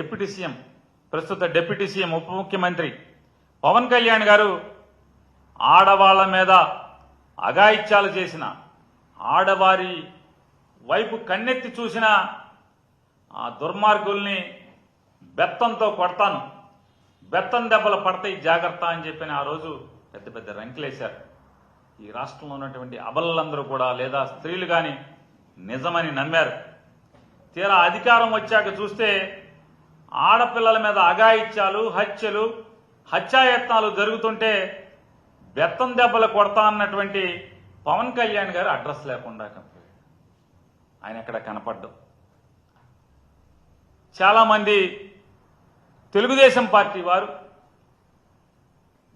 Deputy CM ప్రస్తుత deputy CM ఉప ముఖ్యమంత్రి పవన్ కళ్యాణ్ గారు ఆడవాళ్ళ మీద అఘాయిత్యాలు చేసిన ఆడవారి వైపు కన్నెత్తి చూసిన ఆ దుర్మార్గుల్ని బెత్తంతో కొడతాను. బెత్తం దెబ్బలు పడతాయి జాగ్రత్త అని చెప్పిన ఆ రోజు పెద్ద పెద్ద రంకులేశారు. ఈ రాష్ట్రంలో ఉన్నటువంటి అబలందరూ కూడా లేదా స్త్రీలు కానీ నిజమని నమ్మారు. తీరా అధికారం వచ్చాక చూస్తే ఆడపిల్లల మీద అఘాయిత్యాలు హత్యలు హత్యాయత్నాలు జరుగుతుంటే బెత్తం దెబ్బలు కొడతా అన్నటువంటి పవన్ కళ్యాణ్ గారు అడ్రస్ లేకుండా ఆయన ఎక్కడ కనపడ్డం. చాలామంది తెలుగుదేశం పార్టీ వారు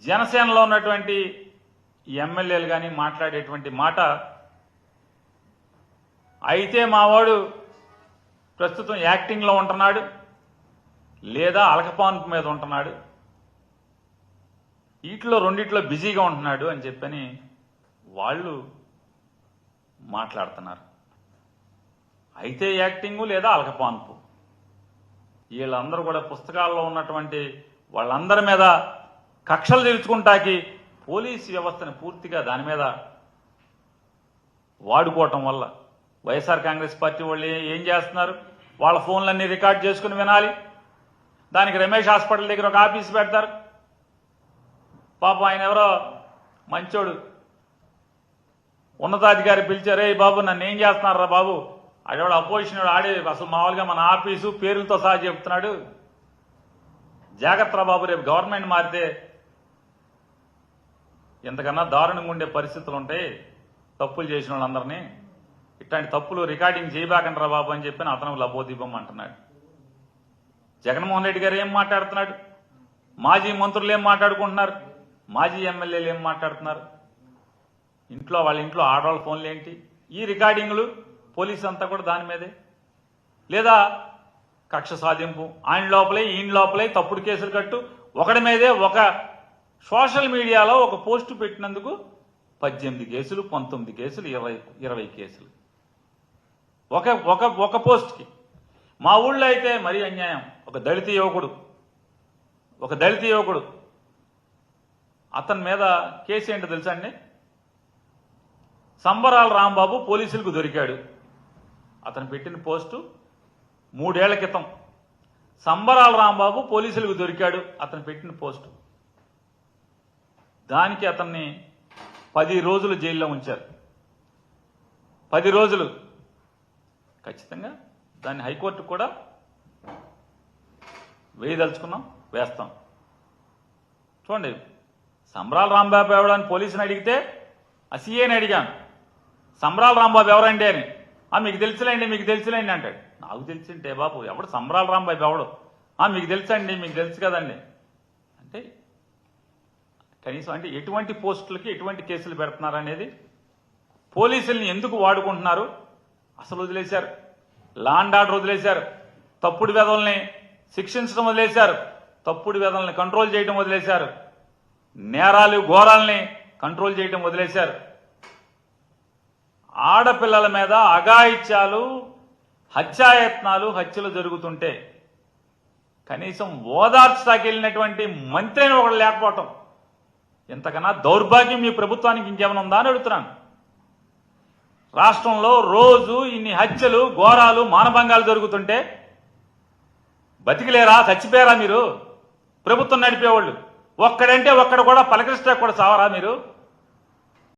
జనసేనలో ఉన్నటువంటి ఎమ్మెల్యేలు కానీ మాట్లాడేటువంటి మాట అయితే మావాడు ప్రస్తుతం యాక్టింగ్లో ఉంటున్నాడు. లేదా అలకపాన్పు మీద ఉంటున్నాడు. వీటిలో రెండిట్లో బిజీగా ఉంటున్నాడు అని చెప్పని వాళ్ళు మాట్లాడుతున్నారు. అయితే యాక్టింగు లేదా అలకపాన్పు. వీళ్ళందరూ కూడా పుస్తకాల్లో ఉన్నటువంటి వాళ్ళందరి మీద కక్షలు తీర్చుకుంటాకి పోలీస్ వ్యవస్థని పూర్తిగా దాని మీద వాడుకోవటం వల్ల వైఎస్ఆర్ కాంగ్రెస్ పార్టీ వాళ్ళు ఏం చేస్తున్నారు? వాళ్ళ ఫోన్లన్నీ రికార్డ్ చేసుకుని వినాలి. దానికి రమేష్ హాస్పిటల్ దగ్గర ఒక ఆఫీస్ పెడతారు. పాపం ఆయన ఎవరో మంచోడు. ఉన్నతాధికారి పిలిచారే బాబు నన్ను ఏం చేస్తున్నారా బాబు? ఆడేవాడు అపోజిషన్ వాడు ఆడే అసలు మామూలుగా మన ఆఫీసు పేర్లతో సహా చెప్తున్నాడు. జాగ్రత్త రా బాబు రేపు గవర్నమెంట్ మారితే ఇంతకన్నా దారుణంగా ఉండే పరిస్థితులు ఉంటాయి. తప్పులు చేసిన వాళ్ళందరినీ ఇట్లాంటి తప్పులు రికార్డింగ్ చేయబాకండి రా బాబు అని చెప్పి అతను లబోదీపం అంటున్నాడు. జగన్మోహన్ రెడ్డి గారు ఏం మాట్లాడుతున్నాడు? మాజీ మంత్రులు ఏం మాట్లాడుకుంటున్నారు? మాజీ ఎమ్మెల్యేలు ఏం మాట్లాడుతున్నారు? ఇంట్లో వాళ్ళ ఇంట్లో ఆడవాళ్ళ ఫోన్లు ఏంటి? ఈ రికార్డింగ్లు పోలీస్ అంతా కూడా దాని మీదే? లేదా కక్ష సాధింపు ఆయన లోపలే ఈయన లోపలే తప్పుడు కేసులు కట్టు ఒకడి మీదే ఒక సోషల్ మీడియాలో ఒక పోస్ట్ పెట్టినందుకు పద్దెనిమిది కేసులు పంతొమ్మిది కేసులు ఇరవై ఇరవై కేసులు. ఒక ఒక ఒక పోస్ట్కి. మా ఊళ్ళో అయితే మరీ అన్యాయం. ఒక దళిత యువకుడు ఒక దళిత యువకుడు అతని మీద కేసు ఏంటో తెలుసా అండి? సంబరాల రాంబాబు పోలీసులకు దొరికాడు. అతను పెట్టిన పోస్టు మూడేళ్ళ క్రితం. సంబరాల రాంబాబు పోలీసులకు దొరికాడు అతను పెట్టిన పోస్టు. దానికి అతన్ని పది రోజులు జైల్లో ఉంచారు. పది రోజులు. ఖచ్చితంగా దాన్ని హైకోర్టు కూడా వేయదలుచుకున్నాం వేస్తాం. చూడండి సంబరాల రాంబాబు ఎవడని పోలీసుని అడిగితే ఆ అడిగాను. సంబరాల రాంబాబు ఎవరండి అని. ఆ మీకు తెలుసులేండి మీకు తెలుసులేండి అంటాడు. నాకు తెలిసింటే బాబు ఎవడు సంబరాల రాంబాబు ఎవడు? ఆ మీకు తెలుసండి మీకు తెలుసు కదండి. అంటే కనీసం అంటే ఎటువంటి పోస్టులకి ఎటువంటి కేసులు పెడుతున్నారు అనేది పోలీసుల్ని ఎందుకు వాడుకుంటున్నారు? అసలు వదిలేశారు. లాండ్ ఆర్డర్ వదిలేశారు. తప్పుడు వెధల్ని శిక్షించడం వదిలేశారు. తప్పుడు వెధల్ని కంట్రోల్ చేయడం వదిలేశారు. నేరాలు ఘోరాల్ని కంట్రోల్ చేయడం వదిలేశారు. ఆడపిల్లల మీద అఘాయిత్యాలు హత్యాయత్నాలు హత్యలు జరుగుతుంటే కనీసం ఓదార్చడానికి వెళ్ళినటువంటి మంత్రి అని ఒకడు లేకపోవటం. ఇంతకన్నా దౌర్భాగ్యం మీ ప్రభుత్వానికి ఇంకేమైనా ఉందా అని అడుగుతున్నాను. రాష్ట్రంలో రోజు ఇన్ని హత్యలు ఘోరాలు మానభంగాలు జరుగుతుంటే బతికిలేరా? చచ్చిపోయారా మీరు? ప్రభుత్వం నడిపేవాళ్ళు. ఒక్కడంటే ఒక్కడ కూడా పలకరిస్తే కూడా చావరా మీరు?